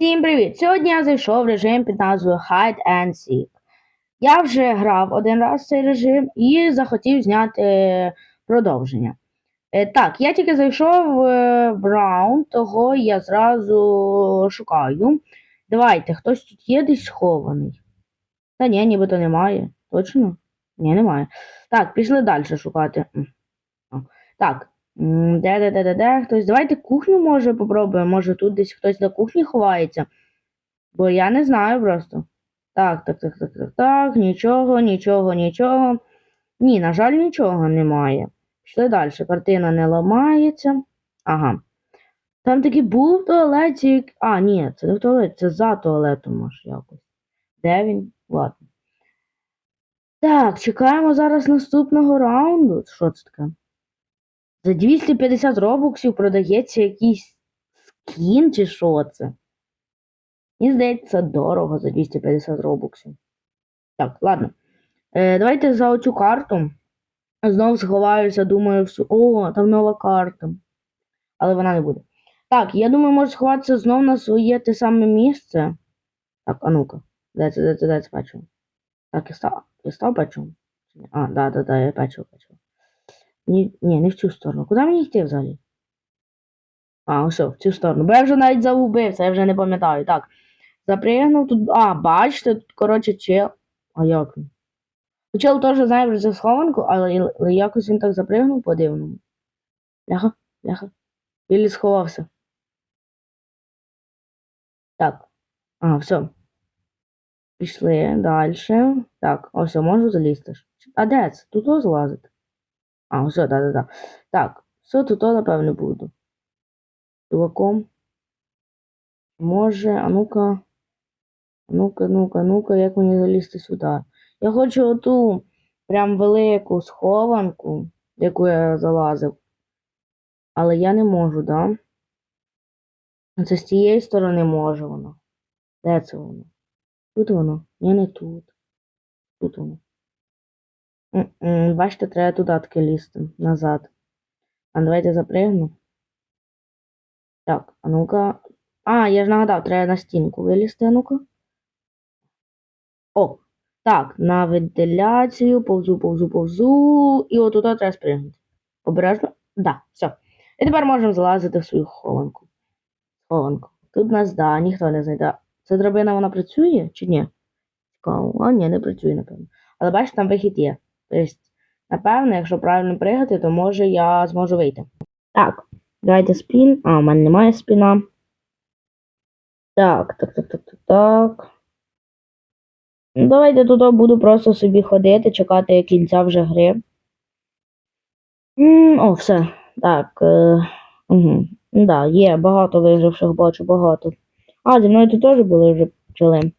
Всім привіт! Сьогодні я зайшов в режим під назвою Hide and Seek. Я вже грав один раз цей режим і захотів зняти е, продовження. Е, Так, я тільки зайшов е, в раунд, того я зразу шукаю. Давайте, хтось тут є десь схований. Та ні, нібито немає. Точно? Ні, немає. Так, пішли далі шукати. Так. М, Де, де, де, де, де? Хтось. Давайте кухню може попробуємо. Може тут десь хтось на кухні ховається. Бо я не знаю просто. Так, так, так, так, так, так. Нічого, нічого, нічого. Ні, на жаль, нічого немає. Пішли далі. Картина не ламається. Ага. Там таки був в туалеті. А, ні, це не в туалеті, це за туалетом може якось. Де він? Ладно. Так, чекаємо зараз наступного раунду. Що це таке? За 250 робоксів продається якийсь скін чи що це? Мені здається, дорого за 250 робоксів. Так, ладно. Е, давайте за оцю карту. Знову сховаюся, думаю, всю. О, там нова карта. Але вона не буде. Так, я думаю, можу сховатися знов на своє те саме місце. Так, а ну-ка. Це, де це бачу? Так, я став. Я став бачу? А, да, да, да, я бачу, бачу. Ні, ні, не в цю сторону. Куди мені йти взагалі? А, ось, в цю сторону. Бо я вже навіть загубився, я вже не пам'ятаю. Так. Запригнув тут. А, бачите, тут, коротше, чел. А як? Ну, Чел теж знає про цю схованку, але, але якось він так запригнув по-дивному. Ляха, ляха. Білі сховався. Так. А, все. Пішли далі. Так, ось можу залізти. А де це? Тут ось залазити. А, все, да-да-да. Так, все, тут напевно, буду. Чуваком. Може, а ну-ка. А Ну-ка, ну-ка, ну-ка, як мені залізти сюди? Я хочу оту прям велику схованку, яку я залазив. Але я не можу, да? Це з тієї сторони може воно. Де це воно? Тут воно? Ні, не тут. Тут воно. Бачите, треба туди таки лізти, назад. А давайте запригну. Так, а ну-ка. А, я ж нагадав, треба на стінку вилізти, а ну-ка. О, так, на вентиляцію, повзу, повзу, повзу. І отут треба спригнути. Обережно. Да, все. І тепер можемо залазити в свою хованку. Хованку. Тут нас, да, ніхто не знайде. Це драбина вона працює чи ні? Цікаво. Ні, не працює, напевно. Але бачите, там вихід є. Тобто, напевно, якщо правильно пригати, то може я зможу вийти. Так, давайте спін. А, у мене немає спіна. Так, так, так, так, так, так. Ну, Давайте тут буду просто собі ходити, чекати кінця вже гри. М, О, все. Так. Е, угу. Да, є, багато виживших, бачу, багато. А, зі мною тут теж були вже пчели.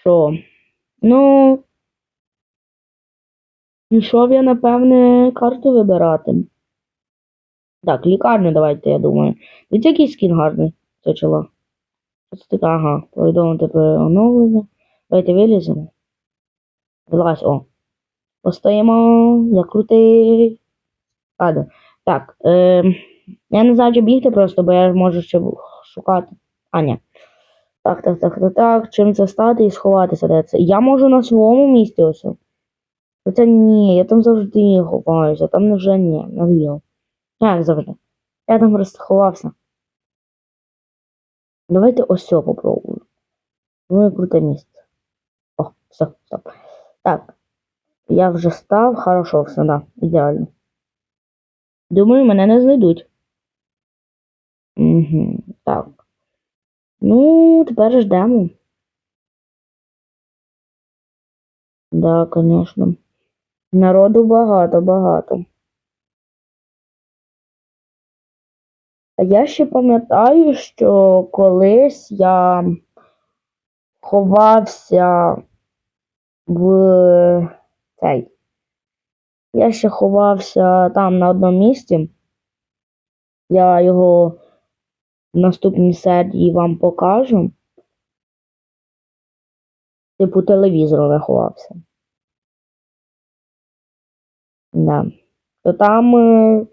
Що? Ну. Пішов я, напевне, карту вибирати. Так, лікарню давайте, я думаю. Дивіться, який скін гарний, це? Ага, повідомити про оновлення. Давайте виліземо. Вилазь, о. Постоїмо, закрути. Ладно. Так, е, я не знаю, чи бігти просто, бо я можу ще шукати. А, ні. Так, так, так, так, так. Чим це стати і сховатися, де це? Я можу на своєму місці ось. Хоча ні, я там завжди ховаюся, там вже ні, навіяв. Як завжди. Я там просто. Давайте ось попробую. Ну і круте місце. О, все, стоп. Так. Я вже став, хорошо, все, да, ідеально. Думаю, мене не знайдуть. Угу, так. Ну, тепер ждемо. Да, звісно. Народу багато, багато. А я ще пам'ятаю, що колись я ховався в цей. Я ще ховався там на одному місці. Я його в наступній серії вам покажу. Типу телевізору я ховався. Да. То там е,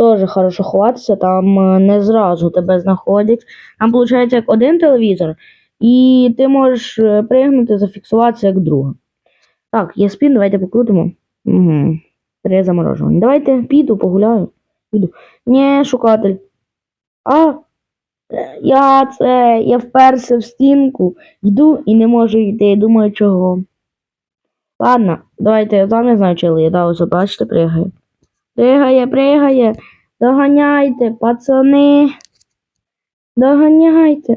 Теж хорошо ховатися, там е, не зразу тебе знаходять. Там, виходить, як один телевізор, і ти можеш е, пригнути, зафіксуватися як друга. Так, є спін, давайте покрутимо. Угу. Три заморожування. Давайте піду, погуляю. Піду. Ні, шукатель. А, е, я це, я вперся в стінку, йду і не можу йти. Думаю, чого. Ладно, давайте я там не знаю, чи я да, ось бачите, пригає. Пригає, пригає. Доганяйте, пацани. Доганяйте.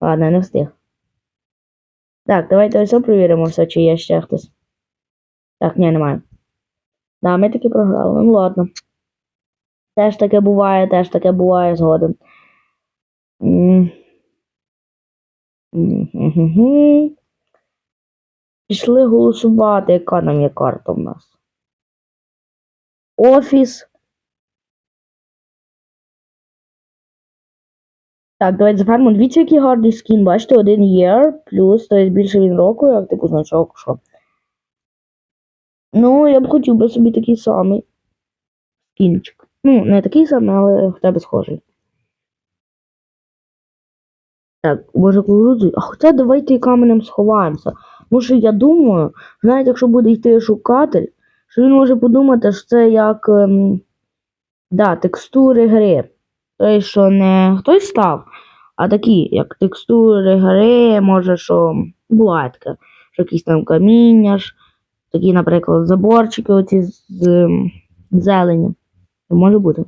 Ладно, не встиг. Так, давайте ось провіримо все, чи є ще хтось. Так, ні, немає. Да, ми таки програли. Ну ладно. Теж таке буває, теж таке буває згодом. М. Мгм. Пішли голосувати, яка нам є карта в нас. Офіс. Так, давайте зафармимо. Дивіться, який гарний скін. Бачите, один year, плюс, тобто більше він року, як типу значок, що. Ну, я б хотів би собі такий самий скінчик. Ну, не такий самий, але хоча б схожий. Так, може кукурудзу. А хоча давайте каменем сховаємося. Тому що я думаю, навіть якщо буде йти шукатель, що він може подумати, що це як ем, да, текстури гри. Тобто, що не хтось став, а такі, як текстури гри, може, що буває таке, що якісь там каміння ж, такі, наприклад, заборчики оці з ем, зелені. Може бути.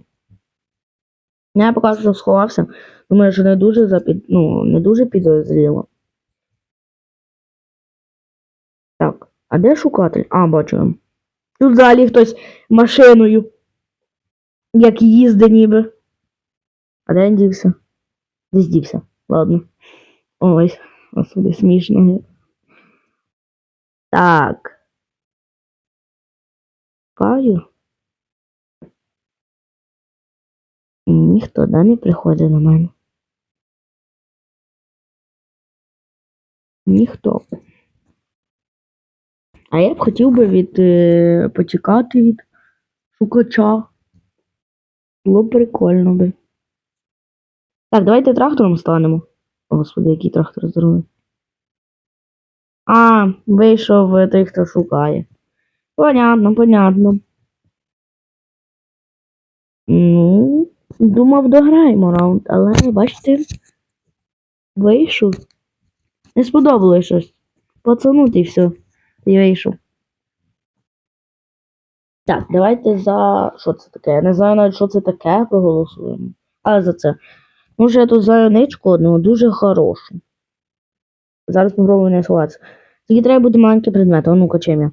Я поки що сховався. Думаю, що не дуже запід... ну, не дуже підозріло. А де шукатель? А, бачу. Тут взагалі хтось машиною. Як їздить ніби. А де він дівся? Десь дівся. Ладно. Ой, господи, смішно. Так. Каю. Ніхто да, не приходить до мене. Ніхто. А я б хотів би від е, потікати від шукача. Було б прикольно би. Так, давайте трактором станемо. О, Господи, який трактор здоровий. А, вийшов е, той, хто шукає. Понятно, понятно. Ну, думав, дограємо раунд, але бачите, вийшов. Не сподобалось щось. Пацанути і все. І вийшов. Так, давайте за. Що це таке? Я не знаю навіть, що це таке, проголосуємо. Але за це. Може, я тут знаю ничку одну, дуже хорошу. Зараз попробую не сховатися. Тільки треба буде маленький предмет, а ну-ка чим я.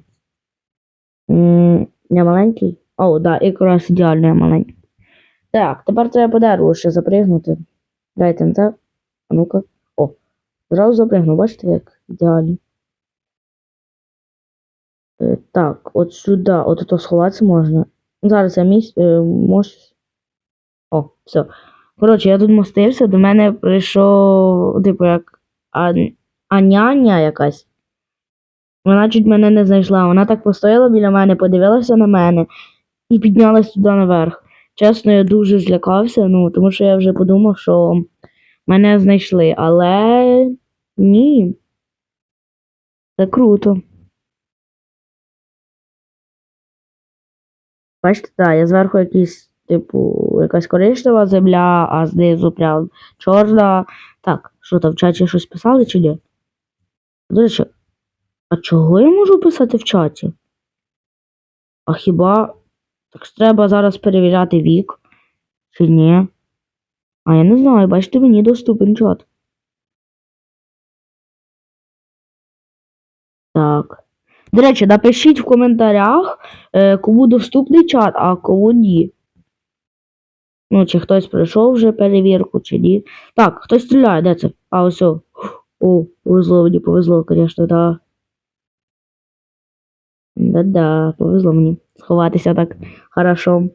Я маленький? О, да, якраз ідеально я маленький. Так, тепер треба по дереву ще запригнути. Дайте на так. А ну-ка. О, зразу запригну, бачите, як ідеально. Е, Так, от сюди, от тут сховатися можна. Зараз я місць. Е, мож... О, все. Коротше, я тут мостився, до мене прийшов, типу, як а, а якась. Вона чуть мене не знайшла. Вона так постояла біля мене, подивилася на мене і піднялась туди наверх. Чесно, я дуже злякався, ну, тому що я вже подумав, що мене знайшли, але ні. Це круто. Бачите, так, я зверху якийсь, типу, якась коричнева земля, а знизу прям чорна. Так, що там в чаті щось писали чи ні? До речі, а чого я можу писати в чаті? А хіба так треба зараз перевіряти вік? Чи ні? А я не знаю, бачите, мені доступен чат. Так. До речі, напишіть в коментарях, е, кому доступний чат, а кому ні. Ну, чи хтось пройшов вже перевірку, чи ні. Так, хтось стріляє, де це? А, ось. О, О, повезло мені, повезло, звісно, да. Да-да, повезло мені сховатися так хорошо.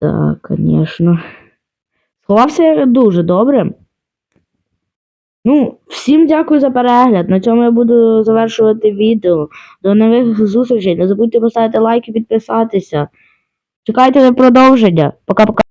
Так, звісно. Сховався дуже добре. Ну, всім дякую за перегляд. На цьому я буду завершувати відео. До нових зустрічей. Не забудьте поставити лайк і підписатися. Чекайте на продовження. Пока-пока.